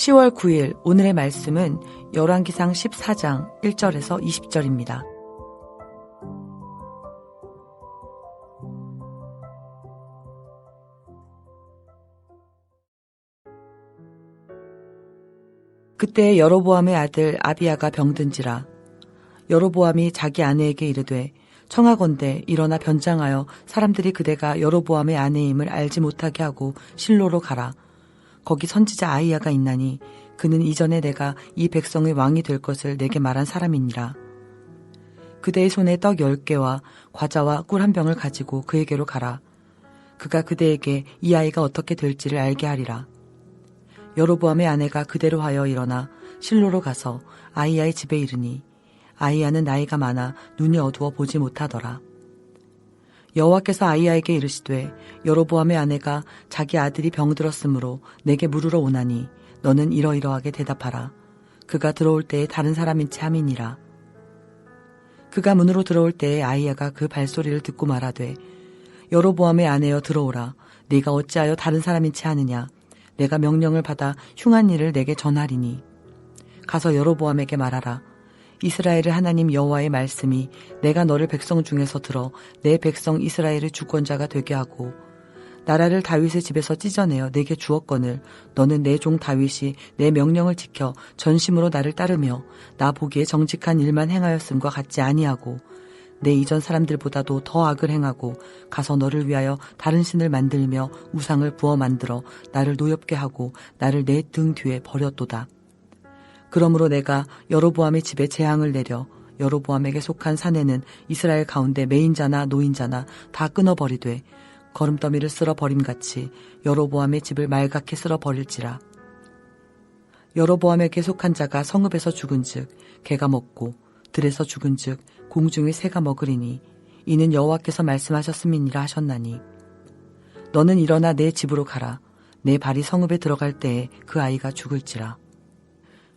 10월 9일 오늘의 말씀은 열왕기상 14장 1절에서 20절입니다. 그때 여로보암의 아들 아비야가 병든지라 여로보암이 자기 아내에게 이르되 청하건대 일어나 변장하여 사람들이 그대가 여로보암의 아내임을 알지 못하게 하고 실로로 가라. 거기 선지자 아이야가 있나니 그는 이전에 내가 이 백성의 왕이 될 것을 내게 말한 사람이니라. 그대의 손에 떡 열 개와 과자와 꿀 한 병을 가지고 그에게로 가라. 그가 그대에게 이 아이가 어떻게 될지를 알게 하리라. 여로보암의 아내가 그대로 하여 일어나 실로로 가서 아이야의 집에 이르니 아이야는 나이가 많아 눈이 어두워 보지 못하더라. 여호와께서 아이야에게 이르시되 여로보암의 아내가 자기 아들이 병들었으므로 내게 물으러 오나니 너는 이러이러하게 대답하라. 그가 들어올 때에 다른 사람인지 함이니라. 그가 문으로 들어올 때에 아이야가 그 발소리를 듣고 말하되 여로보암의 아내여 들어오라. 네가 어찌하여 다른 사람인지 하느냐. 내가 명령을 받아 흉한 일을 내게 전하리니 가서 여로보암에게 말하라. 이스라엘의 하나님 여호와의 말씀이 내가 너를 백성 중에서 들어 내 백성 이스라엘의 주권자가 되게 하고 나라를 다윗의 집에서 찢어내어 내게 주었거늘 너는 내 종 다윗이 내 명령을 지켜 전심으로 나를 따르며 나 보기에 정직한 일만 행하였음과 같지 아니하고 내 이전 사람들보다도 더 악을 행하고 가서 너를 위하여 다른 신을 만들며 우상을 부어 만들어 나를 노엽게 하고 나를 내 등 뒤에 버렸도다. 그러므로 내가 여로보암의 집에 재앙을 내려 여로보암에게 속한 사내는 이스라엘 가운데 매인자나 노인자나 다 끊어버리되 거름더미를 쓸어 버림같이 여로보암의 집을 말갛게 쓸어 버릴지라. 여로보암에게 속한 자가 성읍에서 죽은즉 개가 먹고 들에서 죽은즉 공중의 새가 먹으리니 이는 여호와께서 말씀하셨음이니라 하셨나니 너는 일어나 내 집으로 가라 내 발이 성읍에 들어갈 때에 그 아이가 죽을지라.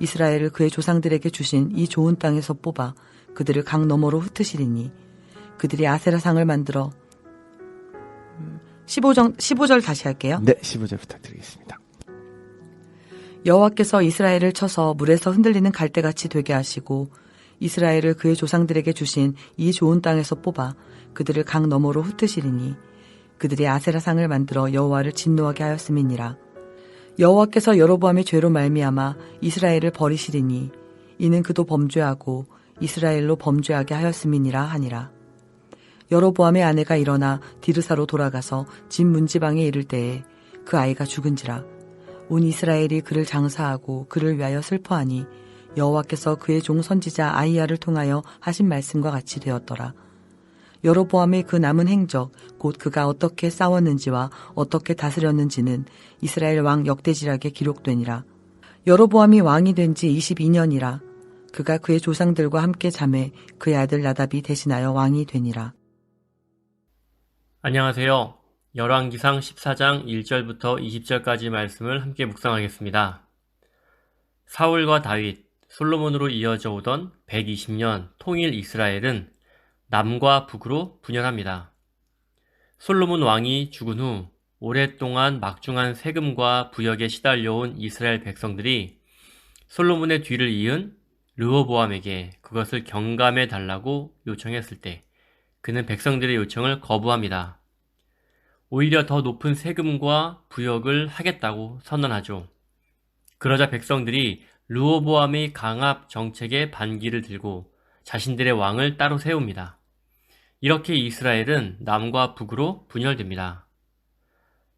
이스라엘을 그의 조상들에게 주신 이 좋은 땅에서 뽑아 그들을 강 너머로 흩으시리니 그들이 아세라상을 만들어 15절, 15절 다시 할게요. 네, 15절 부탁드리겠습니다. 여호와께서 이스라엘을 쳐서 물에서 흔들리는 갈대같이 되게 하시고 이스라엘을 그의 조상들에게 주신 이 좋은 땅에서 뽑아 그들을 강 너머로 흩으시리니 그들이 아세라상을 만들어 여호와를 진노하게 하였음이니라. 여호와께서 여로보암의 죄로 말미암아 이스라엘을 버리시리니 이는 그도 범죄하고 이스라엘로 범죄하게 하였음이니라 하니라. 여로보암의 아내가 일어나 디르사로 돌아가서 집 문지방에 이를 때에 그 아이가 죽은지라 온 이스라엘이 그를 장사하고 그를 위하여 슬퍼하니 여호와께서 그의 종 선지자 아이야를 통하여 하신 말씀과 같이 되었더라. 여로보암의 그 남은 행적 곧 그가 어떻게 싸웠는지와 어떻게 다스렸는지는 이스라엘 왕 역대지락에 기록되니라. 여로보암이 왕이 된 지 22년이라 그가 그의 조상들과 함께 잠에 그의 아들 나답이 대신하여 왕이 되니라. 안녕하세요. 열왕기상 14장 1절부터 20절까지 말씀을 함께 묵상하겠습니다. 사울과 다윗, 솔로몬으로 이어져 오던 120년 통일 이스라엘은 남과 북으로 분열합니다. 솔로몬 왕이 죽은 후 오랫동안 막중한 세금과 부역에 시달려온 이스라엘 백성들이 솔로몬의 뒤를 이은 르호보암에게 그것을 경감해 달라고 요청했을 때 그는 백성들의 요청을 거부합니다. 오히려 더 높은 세금과 부역을 하겠다고 선언하죠. 그러자 백성들이 르호보암의 강압 정책에 반기를 들고 자신들의 왕을 따로 세웁니다. 이렇게 이스라엘은 남과 북으로 분열됩니다.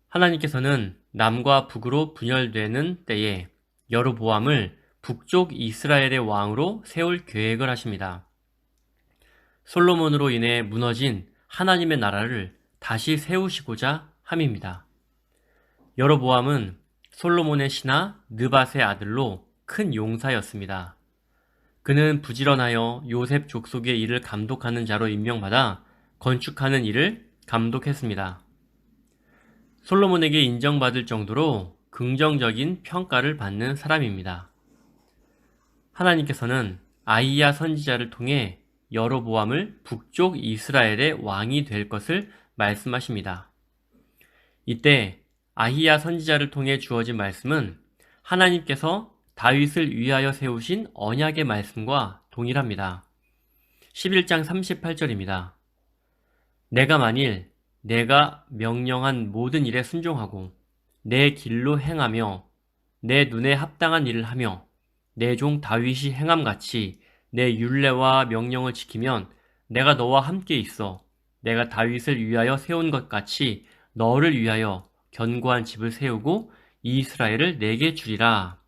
하나님께서는 남과 북으로 분열되는 때에 여로보암을 북쪽 이스라엘의 왕으로 세울 계획을 하십니다. 솔로몬으로 인해 무너진 하나님의 나라를 다시 세우시고자 함입니다. 여로보암은 솔로몬의 신하 느밧의 아들로 큰 용사였습니다. 그는 부지런하여 요셉 족속의 일을 감독하는 자로 임명받아 건축하는 일을 감독했습니다. 솔로몬에게 인정받을 정도로 긍정적인 평가를 받는 사람입니다. 하나님께서는 아이야 선지자를 통해 여로보암을 북쪽 이스라엘의 왕이 될 것을 말씀하십니다. 이때 아히야 선지자를 통해 주어진 말씀은 하나님께서 다윗을 위하여 세우신 언약의 말씀과 동일합니다. 11장 38절입니다. 내가 만일 내가 명령한 모든 일에 순종하고 내 길로 행하며 내 눈에 합당한 일을 하며 내 종 다윗이 행함같이 내 율례와 명령을 지키면 내가 너와 함께 있어 내가 다윗을 위하여 세운 것 같이 너를 위하여 견고한 집을 세우고 이스라엘을 내게 주리라.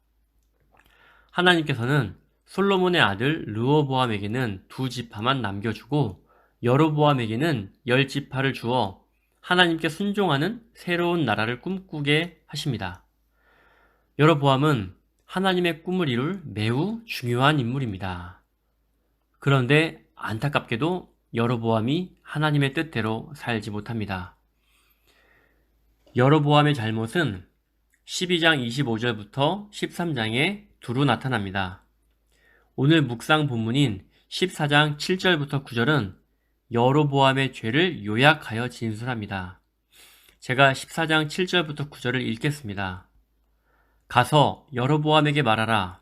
하나님께서는 솔로몬의 아들 르호보암에게는 두 지파만 남겨주고 여로보암에게는 열 지파를 주어 하나님께 순종하는 새로운 나라를 꿈꾸게 하십니다. 여로보암은 하나님의 꿈을 이룰 매우 중요한 인물입니다. 그런데 안타깝게도 여로보암이 하나님의 뜻대로 살지 못합니다. 여로보암의 잘못은 12장 25절부터 13장에 두루 나타납니다. 오늘 묵상 본문인 14장 7절부터 9절은 여로보암의 죄를 요약하여 진술합니다. 제가 14장 7절부터 9절을 읽겠습니다. 가서 여로보암에게 말하라.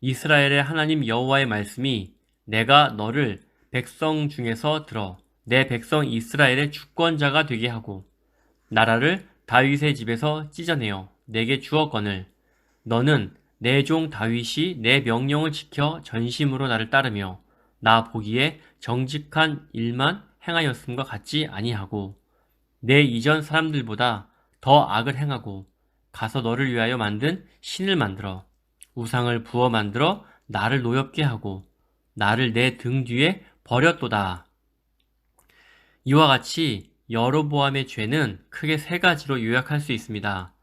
이스라엘의 하나님 여호와의 말씀이 내가 너를 백성 중에서 들어 내 백성 이스라엘의 주권자가 되게 하고 나라를 다윗의 집에서 찢어내어 내게 주었거늘 너는 내 종 다윗이 내 명령을 지켜 전심으로 나를 따르며 나 보기에 정직한 일만 행하였음과 같지 아니하고 내 이전 사람들보다 더 악을 행하고 가서 너를 위하여 만든 신을 만들어 우상을 부어 만들어 나를 노엽게 하고 나를 내 등 뒤에 버렸도다. 이와 같이 여로보암의 죄는 크게 세 가지로 요약할 수 있습니다.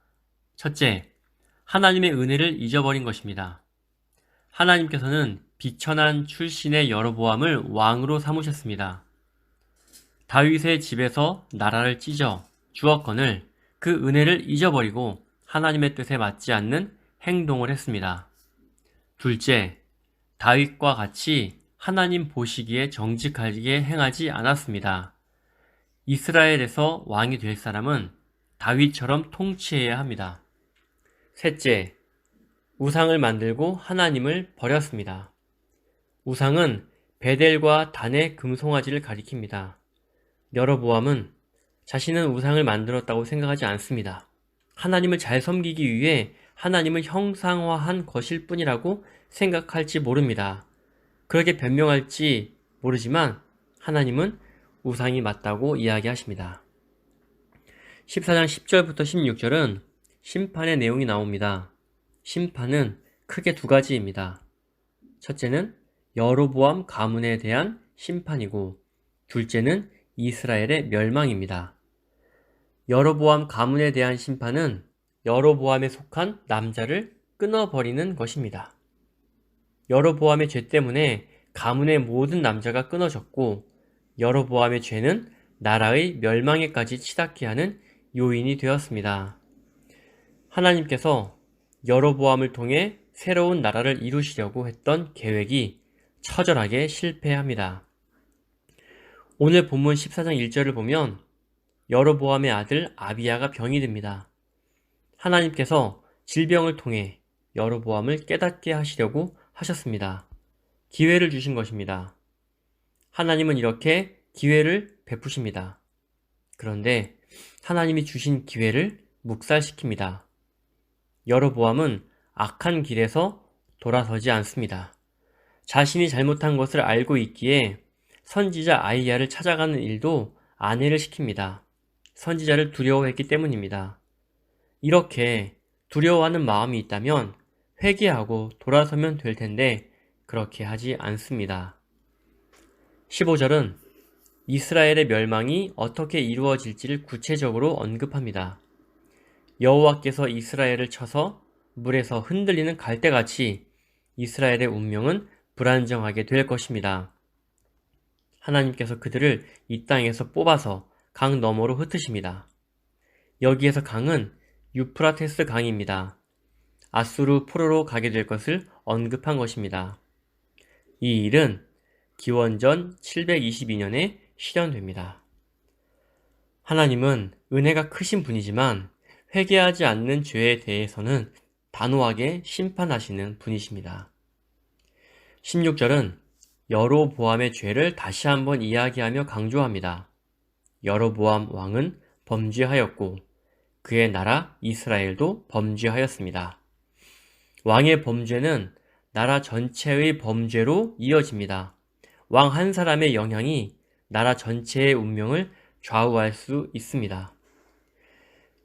첫째, 하나님의 은혜를 잊어버린 것입니다. 하나님께서는 비천한 출신의 여로보암을 왕으로 삼으셨습니다. 다윗의 집에서 나라를 찢어 주었건을 그 은혜를 잊어버리고 하나님의 뜻에 맞지 않는 행동을 했습니다. 둘째, 다윗과 같이 하나님 보시기에 정직하게 행하지 않았습니다. 이스라엘에서 왕이 될 사람은 다윗처럼 통치해야 합니다. 셋째, 우상을 만들고 하나님을 버렸습니다. 우상은 베델과 단의 금송아지를 가리킵니다. 여러보암은 자신은 우상을 만들었다고 생각하지 않습니다. 하나님을 잘 섬기기 위해 하나님을 형상화한 것일 뿐이라고 생각할지 모릅니다. 그렇게 변명할지 모르지만 하나님은 우상이 맞다고 이야기하십니다. 14장 10절부터 16절은 심판의 내용이 나옵니다. 심판은 크게 두 가지입니다. 첫째는 여로보암 가문에 대한 심판이고 둘째는 이스라엘의 멸망입니다. 여로보암 가문에 대한 심판은 여로보암에 속한 남자를 끊어버리는 것입니다. 여로보암의 죄 때문에 가문의 모든 남자가 끊어졌고 여로보암의 죄는 나라의 멸망에까지 치닫게 하는 요인이 되었습니다. 하나님께서 여로보암을 통해 새로운 나라를 이루시려고 했던 계획이 처절하게 실패합니다. 오늘 본문 14장 1절을 보면 여로보암의 아들 아비야가 병이 듭니다. 하나님께서 질병을 통해 여로보암을 깨닫게 하시려고 하셨습니다. 기회를 주신 것입니다. 하나님은 이렇게 기회를 베푸십니다. 그런데 하나님이 주신 기회를 묵살시킵니다. 여로보암은 악한 길에서 돌아서지 않습니다. 자신이 잘못한 것을 알고 있기에 선지자 아이야를 찾아가는 일도 아내를 시킵니다. 선지자를 두려워했기 때문입니다. 이렇게 두려워하는 마음이 있다면 회개하고 돌아서면 될 텐데 그렇게 하지 않습니다. 15절은 이스라엘의 멸망이 어떻게 이루어질지를 구체적으로 언급합니다. 여호와께서 이스라엘을 쳐서 물에서 흔들리는 갈대같이 이스라엘의 운명은 불안정하게 될 것입니다. 하나님께서 그들을 이 땅에서 뽑아서 강 너머로 흩으십니다. 여기에서 강은 유프라테스 강입니다. 아수르 포로로 가게 될 것을 언급한 것입니다. 이 일은 기원전 722년에 실현됩니다. 하나님은 은혜가 크신 분이지만 회개하지 않는 죄에 대해서는 단호하게 심판하시는 분이십니다. 16절은 여로보암의 죄를 다시 한번 이야기하며 강조합니다. 여로보암 왕은 범죄하였고 그의 나라 이스라엘도 범죄하였습니다. 왕의 범죄는 나라 전체의 범죄로 이어집니다. 왕 한 사람의 영향이 나라 전체의 운명을 좌우할 수 있습니다.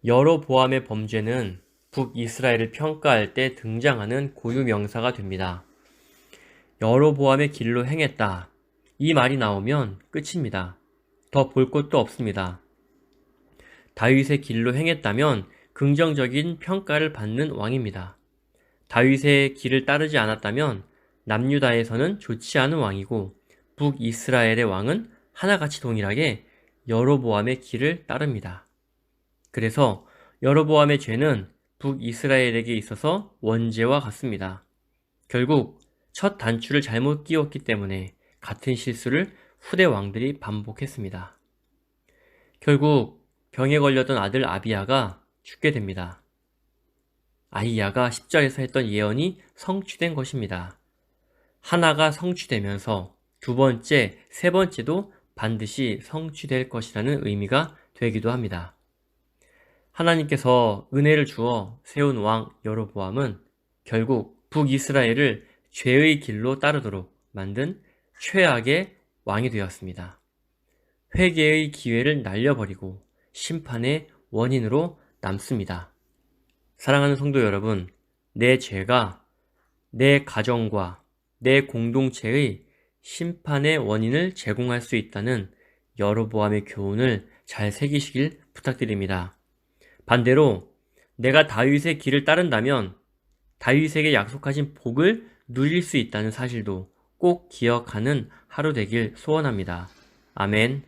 여로보암의 범죄는 북이스라엘을 평가할 때 등장하는 고유 명사가 됩니다. 여로보암의 길로 행했다. 이 말이 나오면 끝입니다. 더 볼 것도 없습니다. 다윗의 길로 행했다면 긍정적인 평가를 받는 왕입니다. 다윗의 길을 따르지 않았다면 남유다에서는 좋지 않은 왕이고 북이스라엘의 왕은 하나같이 동일하게 여로보암의 길을 따릅니다. 그래서 여로보암의 죄는 북이스라엘에게 있어서 원죄와 같습니다. 결국 첫 단추를 잘못 끼웠기 때문에 같은 실수를 후대 왕들이 반복했습니다. 결국 병에 걸렸던 아들 아비야가 죽게 됩니다. 아이야가 10절에서 했던 예언이 성취된 것입니다. 하나가 성취되면서 두 번째, 세 번째도 반드시 성취될 것이라는 의미가 되기도 합니다. 하나님께서 은혜를 주어 세운 왕 여로보암은 결국 북이스라엘을 죄의 길로 따르도록 만든 최악의 왕이 되었습니다. 회개의 기회를 날려버리고 심판의 원인으로 남습니다. 사랑하는 성도 여러분, 내 죄가 내 가정과 내 공동체의 심판의 원인을 제공할 수 있다는 여로보암의 교훈을 잘 새기시길 부탁드립니다. 반대로 내가 다윗의 길을 따른다면 다윗에게 약속하신 복을 누릴 수 있다는 사실도 꼭 기억하는 하루 되길 소원합니다. 아멘.